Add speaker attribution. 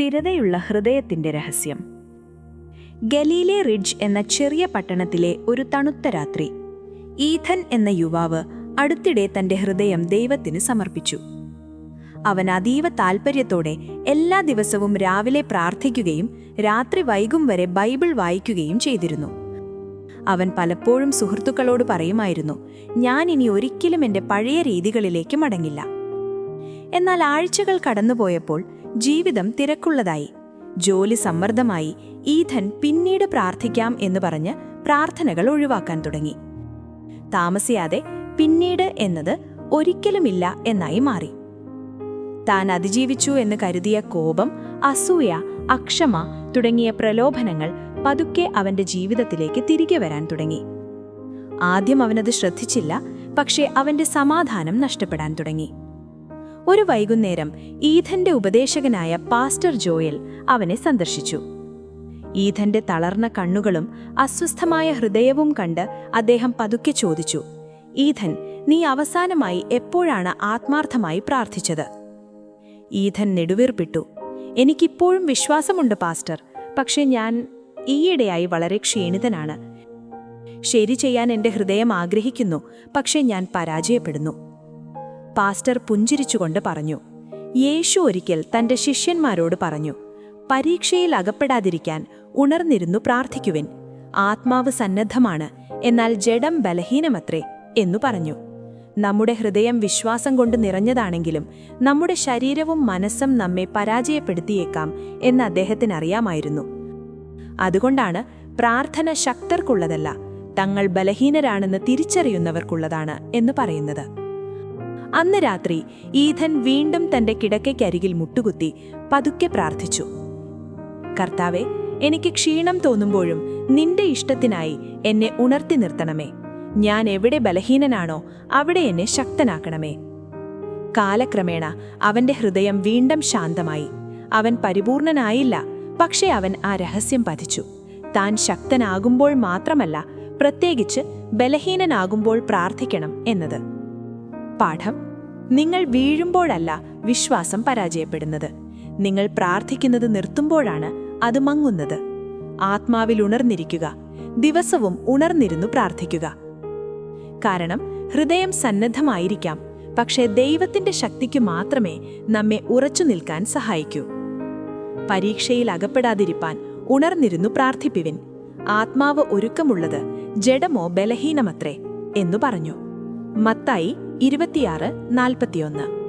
Speaker 1: സ്ഥിരതയുള്ള ഹൃദയത്തിന്റെ രഹസ്യം. ഗലീലെ റിഡ്ജ് എന്ന ചെറിയ പട്ടണത്തിലെ ഒരു തണുത്ത രാത്രി ഈഥൻ എന്ന യുവാവ് അടുത്തിടെ തന്റെ ഹൃദയം ദൈവത്തിന് സമർപ്പിച്ചു. അവൻ അതീവ താൽപ്പര്യത്തോടെ എല്ലാ ദിവസവും രാവിലെ പ്രാർത്ഥിക്കുകയും രാത്രി വൈകും വരെ ബൈബിൾ വായിക്കുകയും ചെയ്തിരുന്നു. അവൻ പലപ്പോഴും സുഹൃത്തുക്കളോട് പറയുമായിരുന്നു ഞാൻ ഇനി ഒരിക്കലും എന്റെ പഴയ രീതികളിലേക്ക് മടങ്ങില്ല. എന്നാൽ ആഴ്ചകൾ കടന്നുപോയപ്പോൾ ജീവിതം തിരക്കുള്ളതായി. ജോലി സമ്മർദ്ദമായി ഈഥൻ പിന്നീട് പ്രാർത്ഥിക്കാം എന്ന് പറഞ്ഞ് പ്രാർത്ഥനകൾ ഒഴിവാക്കാൻ തുടങ്ങി. താമസിയാതെ പിന്നീട് എന്നത് ഒരിക്കലുമില്ല എന്നായി മാറി. താൻ അതിജീവിച്ചു എന്ന് കരുതിയ കോപം അസൂയ അക്ഷമ തുടങ്ങിയ പ്രലോഭനങ്ങൾ പതുക്കെ അവന്റെ ജീവിതത്തിലേക്ക് തിരികെ വരാൻ തുടങ്ങി. ആദ്യം അവനത് ശ്രദ്ധിച്ചില്ല പക്ഷേ അവന്റെ സമാധാനം നഷ്ടപ്പെടാൻ തുടങ്ങി. ഒരു വൈകുന്നേരം ഈഥന്റെ ഉപദേശകനായ പാസ്റ്റർ ജോയൽ അവനെ സന്ദർശിച്ചു. ഈഥന്റെ തളർന്ന കണ്ണുകളും അസ്വസ്ഥമായ ഹൃദയവും കണ്ട് അദ്ദേഹം പതുക്കെ ചോദിച്ചു ഈഥൻ നീ അവസാനമായി എപ്പോഴാണ് ആത്മാർത്ഥമായി പ്രാർത്ഥിച്ചത്? ഈഥൻ നെടുവീർപ്പിട്ടു എനിക്കിപ്പോഴും വിശ്വാസമുണ്ട് പാസ്റ്റർ പക്ഷേ ഞാൻ ഈയിടെയായി വളരെ ക്ഷീണിതനാണ്. ശരി ചെയ്യാൻ എന്റെ ഹൃദയം ആഗ്രഹിക്കുന്നു പക്ഷേ ഞാൻ പരാജയപ്പെടുന്നു. പാസ്റ്റർ പുഞ്ചിരിച്ചുകൊണ്ട് പറഞ്ഞു യേശു ഒരിക്കൽ തന്റെ ശിഷ്യന്മാരോട് പറഞ്ഞു പരീക്ഷയിൽ അകപ്പെടാതിരിക്കാൻ ഉണർന്നിരുന്നു പ്രാർത്ഥിക്കുവിൻ. ആത്മാവ് സന്നദ്ധമാണ് എന്നാൽ ജഡം ബലഹീനമത്രേ എന്നു പറഞ്ഞു. നമ്മുടെ ഹൃദയം വിശ്വാസം കൊണ്ട് നിറഞ്ഞതാണെങ്കിലും നമ്മുടെ ശരീരവും മനസ്സും നമ്മെ പരാജയപ്പെടുത്തിയേക്കാം എന്ന് അദ്ദേഹത്തിന് അറിയാമായിരുന്നു. അതുകൊണ്ടാണ് പ്രാർത്ഥന ശക്തർക്കുള്ളതല്ല തങ്ങൾ ബലഹീനരാണെന്ന് തിരിച്ചറിയുന്നവർക്കുള്ളതാണ് എന്ന് പറയുന്നത്. അന്ന് രാത്രി ഈഥൻ വീണ്ടും തന്റെ കിടക്കയ്ക്കരികിൽ മുട്ടുകുത്തി പതുക്കെ പ്രാർത്ഥിച്ചു. കർത്താവെ എനിക്ക് ക്ഷീണം തോന്നുമ്പോഴും നിന്റെ ഇഷ്ടത്തിനായി എന്നെ ഉണർത്തി നിർത്തണമേ. ഞാൻ എവിടെ ബലഹീനനാണോ അവിടെ എന്നെ ശക്തനാക്കണമേ. കാലക്രമേണ അവന്റെ ഹൃദയം വീണ്ടും ശാന്തമായി. അവൻ പരിപൂർണനായില്ല പക്ഷേ അവൻ ആ രഹസ്യം പതിച്ചു. താൻ ശക്തനാകുമ്പോൾ മാത്രമല്ല പ്രത്യേകിച്ച് ബലഹീനനാകുമ്പോൾ പ്രാർത്ഥിക്കണം എന്നത്. പാഠം നിങ്ങൾ വീഴുമ്പോഴല്ല വിശ്വാസം പരാജയപ്പെടുന്നത്. നിങ്ങൾ പ്രാർത്ഥിക്കുന്നത് നിർത്തുമ്പോഴാണ് അത് മങ്ങുന്നത്. ആത്മാവിൽ ഉണർന്നിരിക്കുക. ദിവസവും ഉണർന്നിരുന്നു പ്രാർത്ഥിക്കുക. കാരണം ഹൃദയം സന്നദ്ധമായിരിക്കാം. പക്ഷേ ദൈവത്തിന്റെ ശക്തിക്ക് മാത്രമേ നമ്മെ ഉറച്ചു നിൽക്കാൻ സഹായിക്കൂ. പരീക്ഷയിൽ അകപ്പെടാതിരിപ്പാൻ ഉണർന്നിരുന്നു പ്രാർത്ഥിപ്പിവിൻ. ആത്മാവ് ഒരുക്കമുള്ളത് ജഡമോ ബലഹീനമത്രേ എന്നു പറഞ്ഞു. മത്തായി ഇരുപത്തിയാറ് നാൽപ്പത്തിയൊന്ന്.